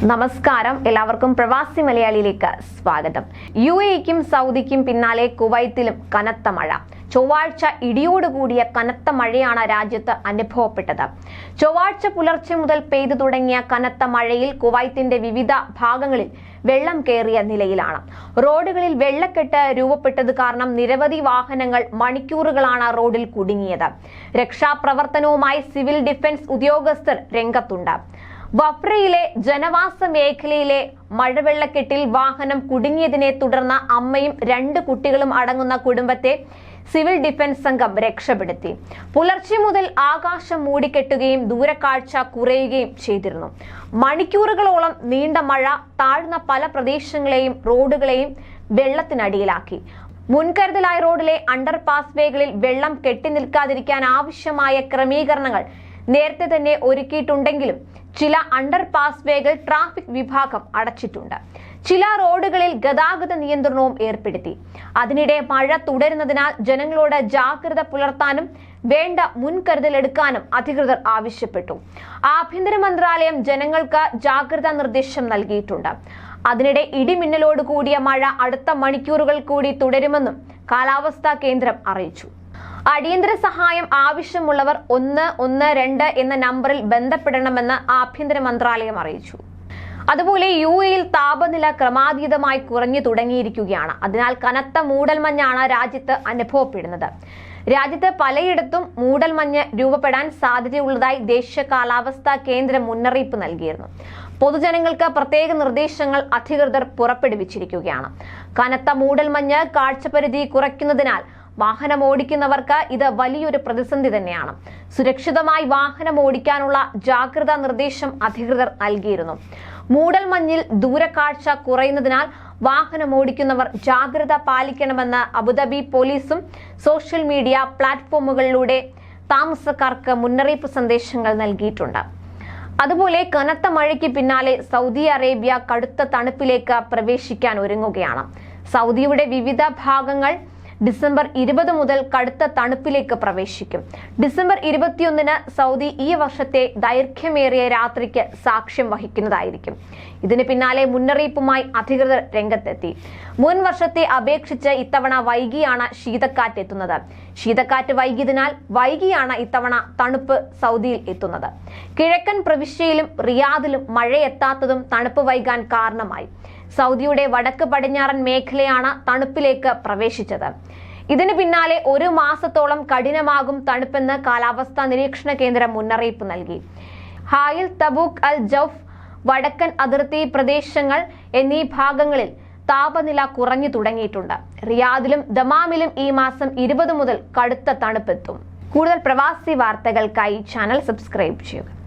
നമസ്കാരം. എല്ലാവർക്കും പ്രവാസി മലയാളിയിലേക്ക് സ്വാഗതം. യു എക്കും സൗദിക്കും പിന്നാലെ കുവൈത്തിലും കനത്ത മഴ. ചൊവ്വാഴ്ച ഇടിയോടുകൂടിയ കനത്ത മഴയാണ് രാജ്യത്ത് അനുഭവപ്പെട്ടത്. ചൊവ്വാഴ്ച പുലർച്ചെ മുതൽ പെയ്തു തുടങ്ങിയ കനത്ത മഴയിൽ കുവൈത്തിന്റെ വിവിധ ഭാഗങ്ങളിൽ വെള്ളം കയറിയ നിലയിലാണ്. റോഡുകളിൽ വെള്ളക്കെട്ട് രൂപപ്പെട്ടത് കാരണം നിരവധി വാഹനങ്ങൾ മണിക്കൂറുകളാണ് റോഡിൽ കുടുങ്ങിയത്. രക്ഷാപ്രവർത്തനവുമായി സിവിൽ ഡിഫൻസ് ഉദ്യോഗസ്ഥർ രംഗത്തുണ്ട്. വഫ്രയിലെ ജനവാസ മേഖലയിലെ മഴവെള്ളക്കെട്ടിൽ വാഹനം കുടുങ്ങിയതിനെ തുടർന്ന് അമ്മയും രണ്ട് കുട്ടികളും അടങ്ങുന്ന കുടുംബത്തെ സിവിൽ ഡിഫൻസ് സംഘം രക്ഷപ്പെടുത്തി. പുലർച്ചെ മുതൽ ആകാശം മൂടിക്കെട്ടുകയും ദൂരക്കാഴ്ച കുറയുകയും ചെയ്തിരുന്നു. മണിക്കൂറുകളോളം നീണ്ട മഴ താഴ്ന്ന പല പ്രദേശങ്ങളെയും റോഡുകളെയും വെള്ളത്തിനടിയിലാക്കി. മുൻകരുതലായ റോഡിലെ അണ്ടർപാസ് വേകളിൽ വെള്ളം കെട്ടി നിൽക്കാതിരിക്കാൻ ആവശ്യമായ ക്രമീകരണങ്ങൾ നേരത്തെ തന്നെ ഒരുക്കിയിട്ടുണ്ടെങ്കിലും ചില അണ്ടർ പാസ് വേകൾ ട്രാഫിക് വിഭാഗം അടച്ചിട്ടുണ്ട്. ചില റോഡുകളിൽ ഗതാഗത നിയന്ത്രണവും ഏർപ്പെടുത്തി. അതിനിടെ മഴ തുടരുന്നതിനാൽ ജനങ്ങളോട് ജാഗ്രത പുലർത്താനും വേണ്ട മുൻകരുതൽ എടുക്കാനും അധികൃതർ ആവശ്യപ്പെട്ടു. ആഭ്യന്തര മന്ത്രാലയം ജനങ്ങൾക്ക് ജാഗ്രതാ നിർദ്ദേശം നൽകിയിട്ടുണ്ട്. അതിനിടെ ഇടിമിന്നലോട് കൂടിയ മഴ അടുത്ത മണിക്കൂറുകൾ കൂടി തുടരുമെന്നും കാലാവസ്ഥാ കേന്ദ്രം അറിയിച്ചു. അടിയന്തര സഹായം ആവശ്യമുള്ളവർ ഒന്ന് ഒന്ന് രണ്ട് എന്ന നമ്പറിൽ ബന്ധപ്പെടണമെന്ന് ആഭ്യന്തര മന്ത്രാലയം അറിയിച്ചു. അതുപോലെ യു എയിൽ താപനില ക്രമാതീതമായി കുറഞ്ഞു തുടങ്ങിയിരിക്കുകയാണ്. അതിനാൽ കനത്ത മൂടൽമഞ്ഞാണ് രാജ്യത്ത് അനുഭവപ്പെടുന്നത്. രാജ്യത്ത് പലയിടത്തും മൂടൽമഞ്ഞ് രൂപപ്പെടാൻ സാധ്യതയുള്ളതായി ദേശീയ കാലാവസ്ഥാ കേന്ദ്രം മുന്നറിയിപ്പ് നൽകിയിരുന്നു. പൊതുജനങ്ങൾക്ക് പ്രത്യേക നിർദ്ദേശങ്ങൾ അധികൃതർ പുറപ്പെടുവിച്ചിരിക്കുകയാണ്. കനത്ത മൂടൽമഞ്ഞ് കാഴ്ചപരിധി കുറയ്ക്കുന്നതിനാൽ വാഹനം ഓടിക്കുന്നവർക്ക് ഇത് വലിയൊരു പ്രതിസന്ധി തന്നെയാണ്. സുരക്ഷിതമായി വാഹനം ഓടിക്കാനുള്ള ജാഗ്രതാ നിർദ്ദേശം അധികൃതർ നൽകിയിരുന്നു. മൂടൽമഞ്ഞിൽ ദൂരക്കാഴ്ച കുറയുന്നതിനാൽ വാഹനം ഓടിക്കുന്നവർ ജാഗ്രത പാലിക്കണമെന്ന് അബുദാബി പോലീസും സോഷ്യൽ മീഡിയ പ്ലാറ്റ്ഫോമുകളിലൂടെ താമസക്കാർക്ക് മുന്നറിയിപ്പ് സന്ദേശങ്ങൾ നൽകിയിട്ടുണ്ട്. അതുപോലെ കനത്ത മഴയ്ക്ക് പിന്നാലെ സൗദി അറേബ്യ കടുത്ത തണുപ്പിലേക്ക് പ്രവേശിക്കാൻ ഒരുങ്ങുകയാണ്. സൗദിയുടെ വിവിധ ഭാഗങ്ങൾ ഡിസംബർ ഇരുപത് മുതൽ കടുത്ത തണുപ്പിലേക്ക് പ്രവേശിക്കും. ഡിസംബർ ഇരുപത്തിയൊന്നിന് സൗദി ഈ വർഷത്തെ ദൈർഘ്യമേറിയ രാത്രിക്ക് സാക്ഷ്യം വഹിക്കുന്നതായിരിക്കും. ഇതിന് പിന്നാലെ മുന്നറിയിപ്പുമായി അധികൃതർ രംഗത്തെത്തി. മുൻ വർഷത്തെ അപേക്ഷിച്ച് ഇത്തവണ വൈകിയാണ് ശീതക്കാറ്റ് എത്തുന്നത്. ശീതക്കാറ്റ് വൈകിയതിനാൽ വൈകിയാണ് ഇത്തവണ തണുപ്പ് സൗദിയിൽ എത്തുന്നത്. കിഴക്കൻ പ്രവിശ്യയിലും റിയാദിലും മഴയെത്താത്തതും തണുപ്പ് വൈകാൻ കാരണമായി. സൗദിയുടെ വടക്ക് പടിഞ്ഞാറൻ മേഖലയാണ് തണുപ്പിലേക്ക് പ്രവേശിച്ചത്. ഇതിന് പിന്നാലെ ഒരു മാസത്തോളം കഠിനമാകും തണുപ്പെന്ന് കാലാവസ്ഥാ നിരീക്ഷണ കേന്ദ്രം മുന്നറിയിപ്പ് നൽകി. ഹായിൽ തബൂക്ക് അൽ ജൌഫ് വടക്കൻ അതിർത്തി പ്രദേശങ്ങൾ എന്നീ ഭാഗങ്ങളിൽ താപനില കുറഞ്ഞു തുടങ്ങിയിട്ടുണ്ട്. റിയാദിലും ദമാമിലും ഈ മാസം ഇരുപത് മുതൽ കടുത്ത തണുപ്പെത്തും. കൂടുതൽ പ്രവാസി വാർത്തകൾക്കായി ചാനൽ സബ്സ്ക്രൈബ് ചെയ്യുക.